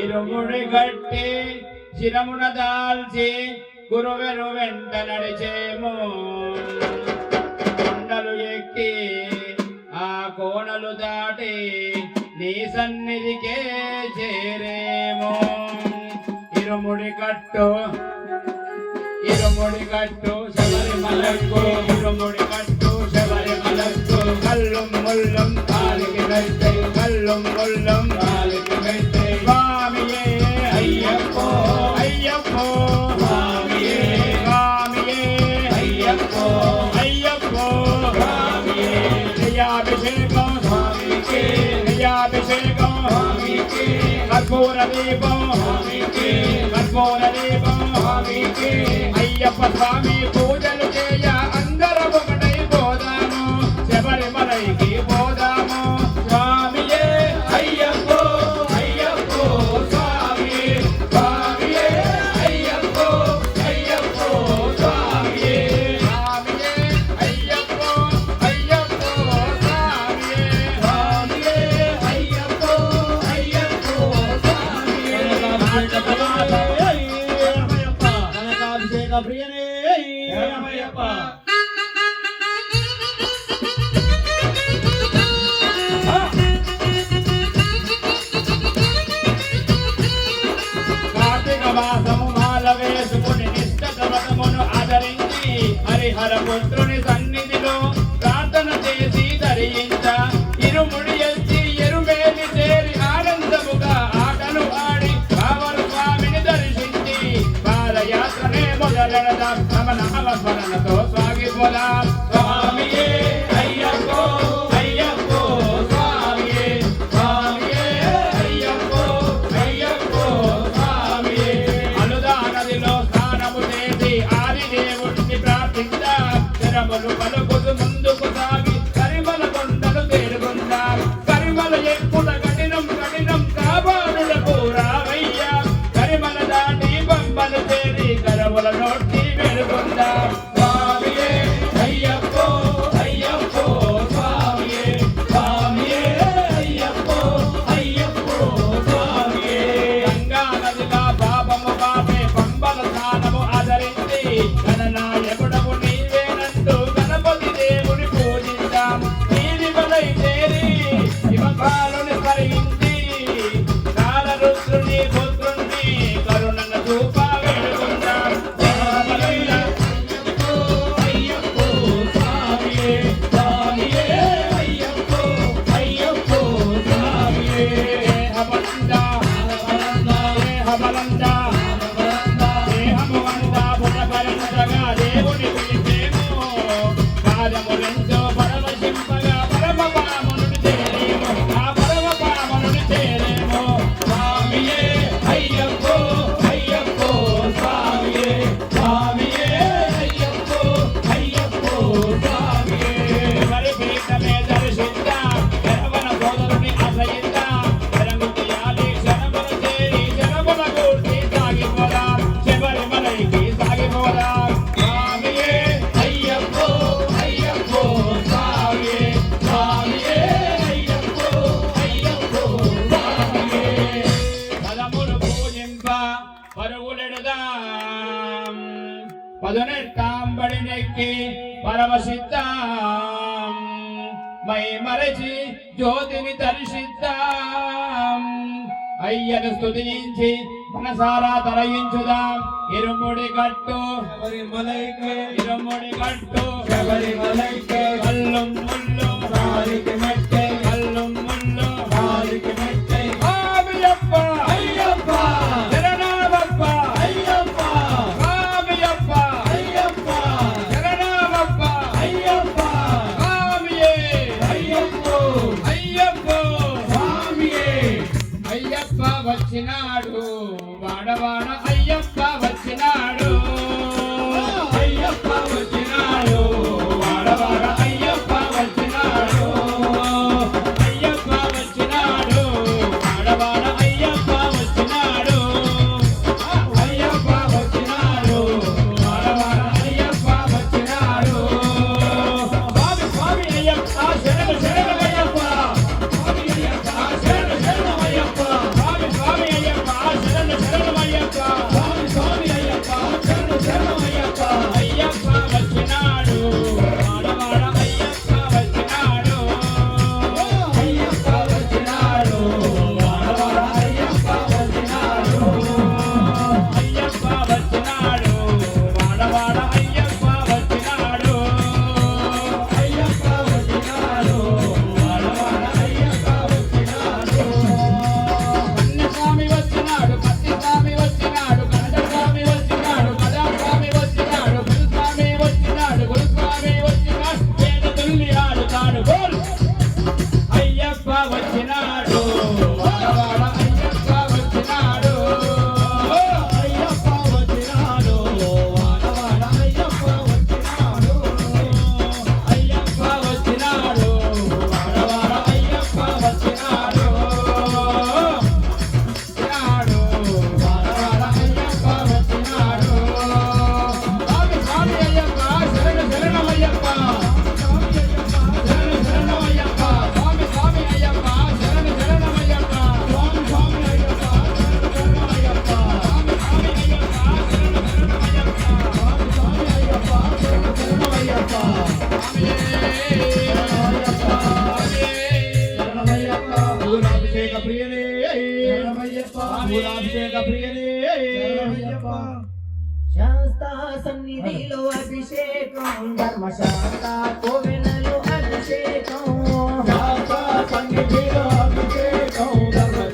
ఇరుముడి గట్టి శిరమున దాల్చి గురువెను వెంట నడిచేము. కొండలు ఎక్కి ఆ కోనలు దాటి నీ సన్నిధికే చేరేము. ఇరుముడి కట్టు ఇరుముడి కట్టు శబరిమలకు ఇరుముడి కట్టు. கல்லும் முள்ளும் காலுக்கு வைத்தை கல்லும் முள்ளும் காலுக்கு வைத்தை சுவாமியே ஐயப்போ ஐயப்போ. சுவாமியே சுவாமியே ஐயப்போ. ஐயப்போ. சுவாமியே. ஜெயாபிஷேகம். சுவாமிக்கு. ஜெயாபிஷேகம். சுவாமிக்கு. கற்பூர தீபம். சுவாமிக்கு. கற்பூர தீபம். சுவாமிக்கு. ஐயப்ப சுவாமி பூஜை స్మరణతో సాగిపోదాం. Amen. మరచి జ్యోతిని దర్శిద్దాం. అయ్యను స్తుతించి మనసారా తరయించుదాం. ఇరుముడి కట్టు ఇరుముడి కట్టు శబరిమలైకే కల్లుం మూలాభిషేక ప్రియనే. శాస్తా సన్నిధిలో అభిషేకం. ధర్మశాస్త్ర కోవెనలో అభిషేకం. సన్నిధిలో అభిషేకం. ధర్మ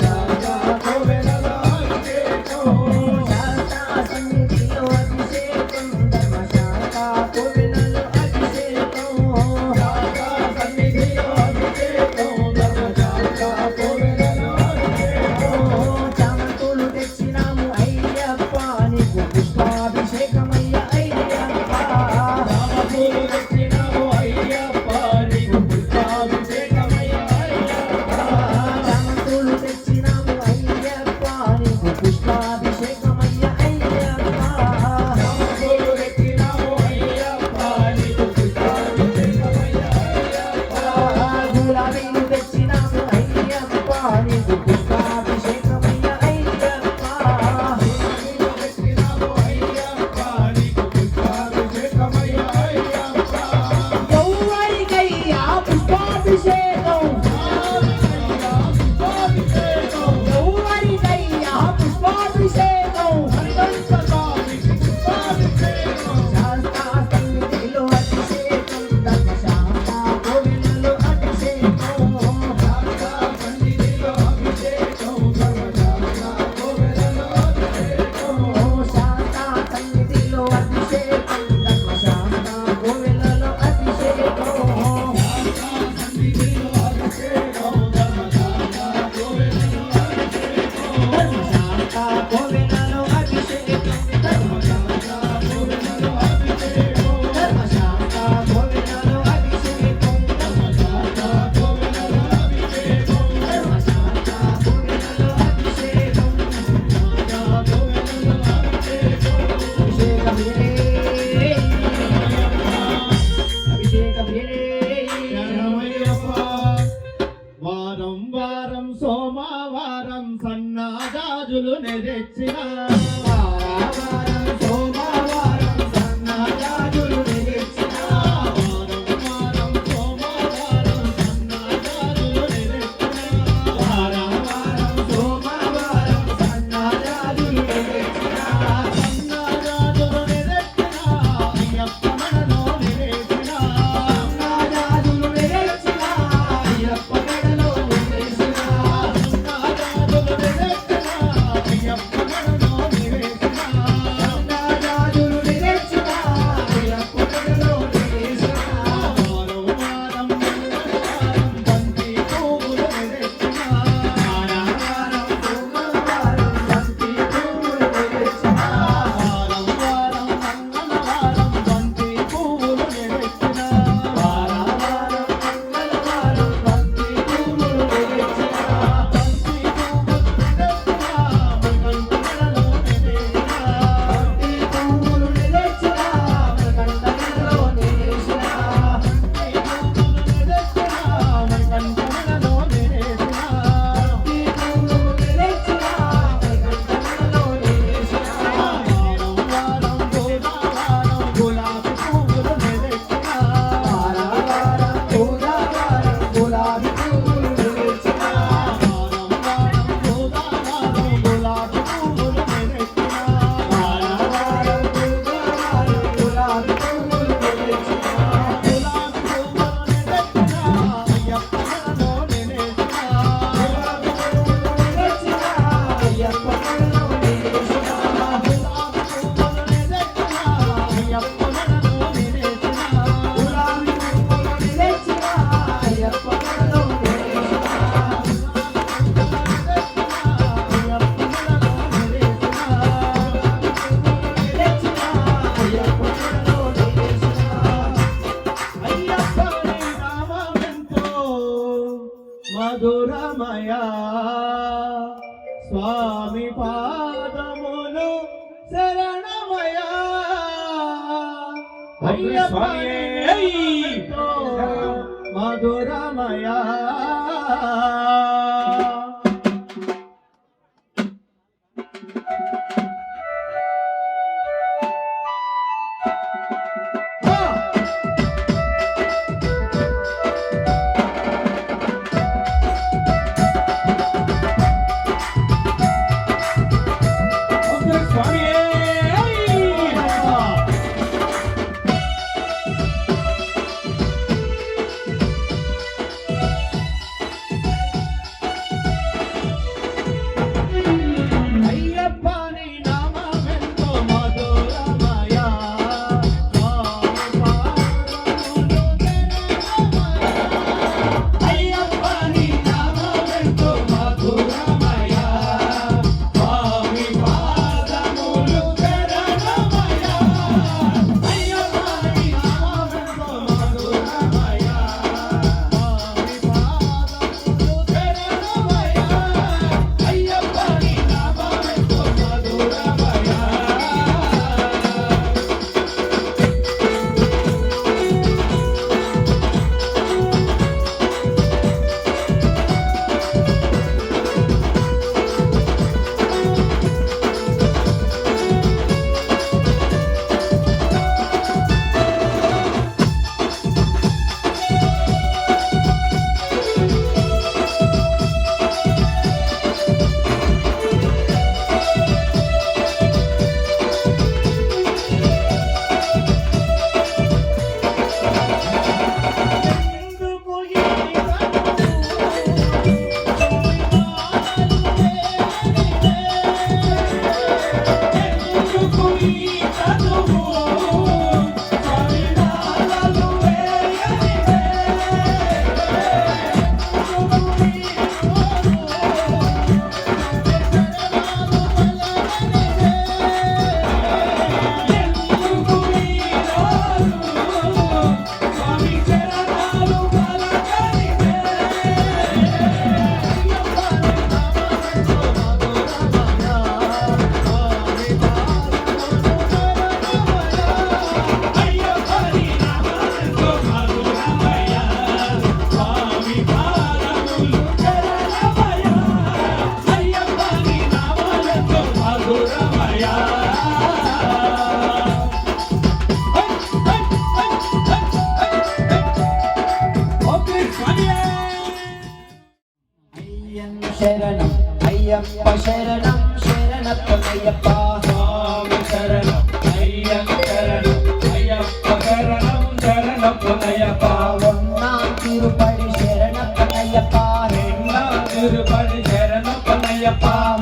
మధురమయా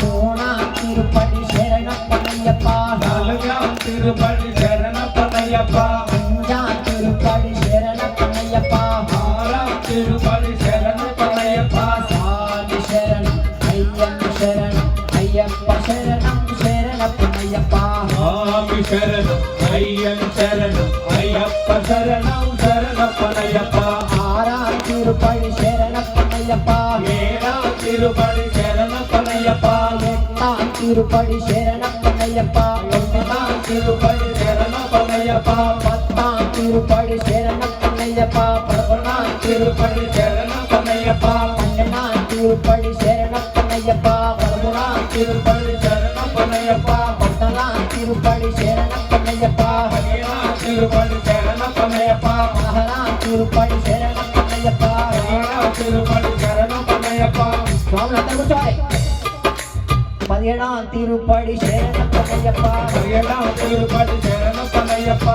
மூணாம் திருப்படி சரணப்படையப்பா நாலுகாம் திருப்படி திருப்படி சரணம் பண்ணையப்பா ஒன்பதாம் திருப்படி சரணம் பண்ணையப்பா பத்தாம் திருப்படி சரணம் பண்ணையப்பா பதினொன்றாம் திருப்படி சரணம் பண்ணையப்பா பன்னெண்டாம் திருப்படி சரணம் பண்ணையப்பா பதிமூணாம் திருப்படி சரணம் பத்தனாம் திருப்படி சரணம் திருப்படி சேரப்பனையப்பா திருப்படி சேரப்பனையப்பா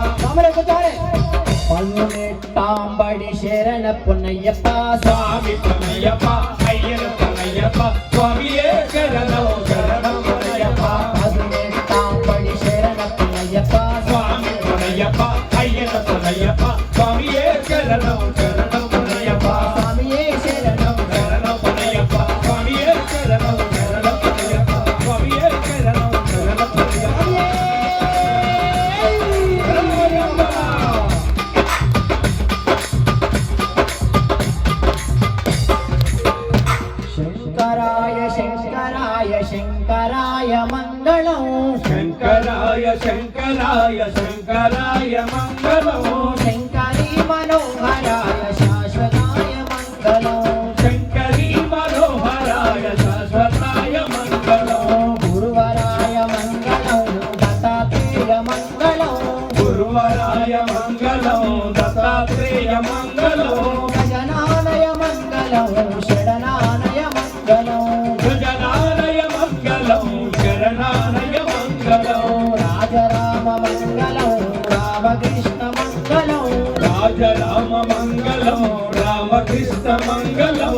பதினெட்டாம் படி சேரண பொன்னையப்பா. சுவாமி பொன்னையப்பா ஐயர் பொன்னையப்பா சுவாமியே శంకరాయ శంకరాయ శంకరాయ మంగళం రామ మంగళం రామకృష్ణ మంగళం.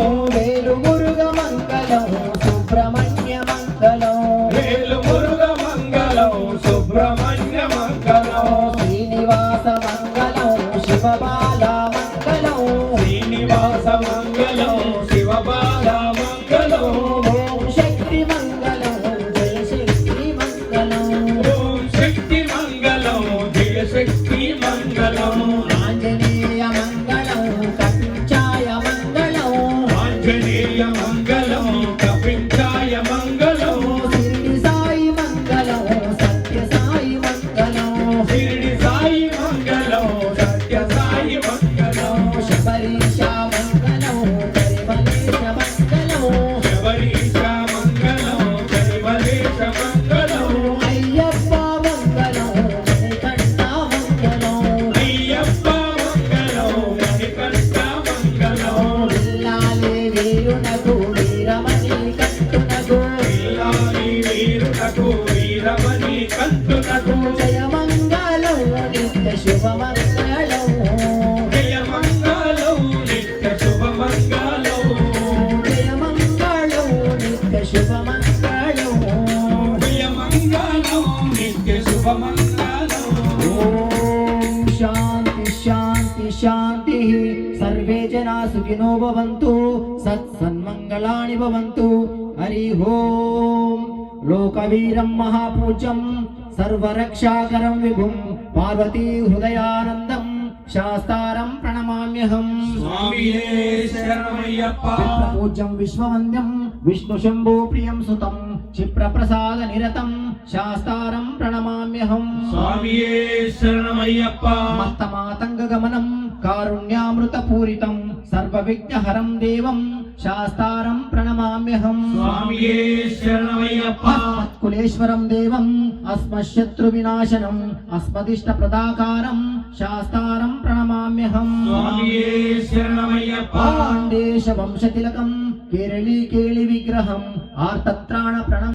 సుఖినో భవంతు సత్సన్మంగళాని భవంతు హరి ఓం లోకవీరం మహాపూజ్యం సర్వరక్షాకరం విభుం పార్వతీ హృదయానందం శాస్తారం ప్రణమామ్యహం పూజ్యం విశ్వవంద్యం విష్ణు శంభో ప్రియం సుతం క్షిప్రప్రసాద నిరతం శాస్తారం ప్రణమామ్యహం స్వామియే శరణమయ్యప్ప మత్తమాతంగగమనం కారుణ్యామృతపూరితం సర్వవిఘ్నహరం దేవం శాస్తారం ప్రణమామ్యహం. స్వామియే శరణమయ్యప్ప. కులేశ్వరం దేవం అస్మశత్రువినాశనం అస్మదిష్టప్రదాకారం శాస్తారం ప్రణమామ్యహం. స్వామియే శరణమయ్యప్ప. పాండేశ వంశతిలకం కేరళీ కేళి విగ్రహం ఆర్తత్రాణ